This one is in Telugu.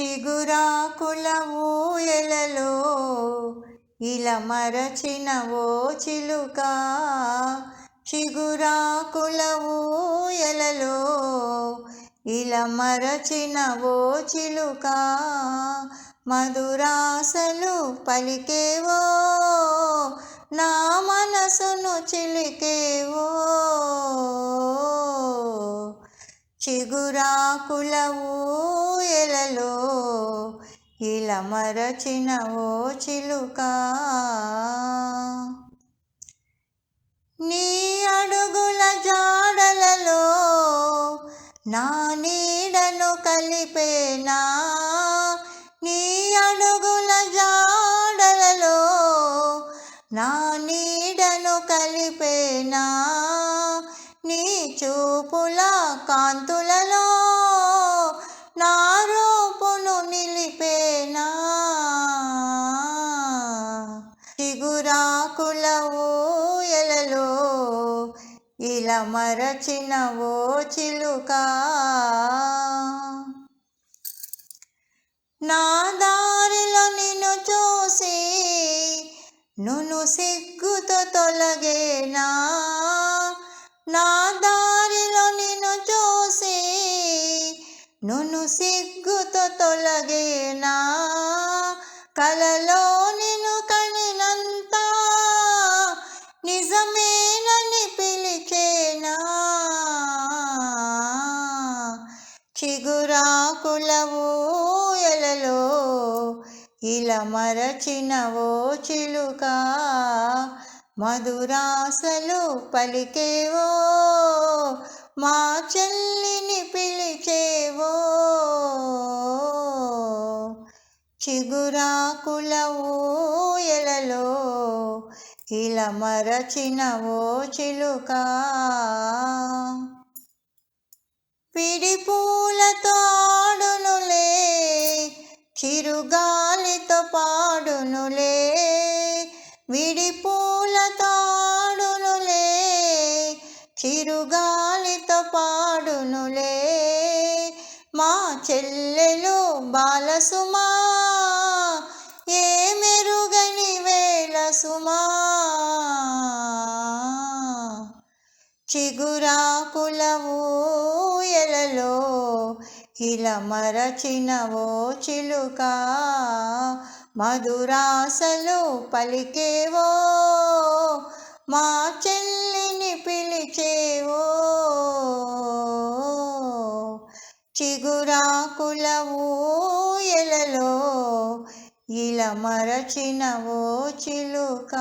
చిగురాకుల ఊయలలో ఇలా మరచిన ఓ చిలుక. చిగురాకుల ఊయలలో ఇలా మరచిన ఓ చిలుక. మధురాసలు పలికేవో నా మనసును చిలికేవో. చిగురాకుల ఊయలలో ఇలా మరచిన ఓ చిలుక. నీ అడుగుల జాడలలో నా నీడను కలిపేనా? నీ అడుగుల జాడలలో నా నీడను కలిపేనా? నీ చూపుల కాంతు చిగురాకుల ఎలలో ఇలా మరచిన ఓ చిలుక. నా దారిలో నిన్ను చూసి నును సిగ్గుతో తొలగేనా? నా దారిలో నిన్ను చూసి నును సిగ్గుతో తొలగేనా? కలలో నిన్ను కనినంత నిజమేనని పిలిచేనా? చిగురాకులవో ఎలలో ఇలా మరచినవో చిలుక. మధురాసలు పలికేవో మా చెల్లిని పిలిచేవో. చిగురాకులవో ఇలా మరచిన ఓ చిలుక. పిడి ఆడునులే చిరుగాలితో పాడునులే. విడి పూలతో ఆడునులే చిరుగాలితో పాడునులే. మా చెల్లెలు బాలసుమా చిగురాకుల ఊయలలో ఇలా మరచిన చిలుక మధురాసలు పలికేవో మా చెల్లిని పిలిచేవో చిగురాకులవూయలలో ఇలా మరచినవో చిలుకా చిలుక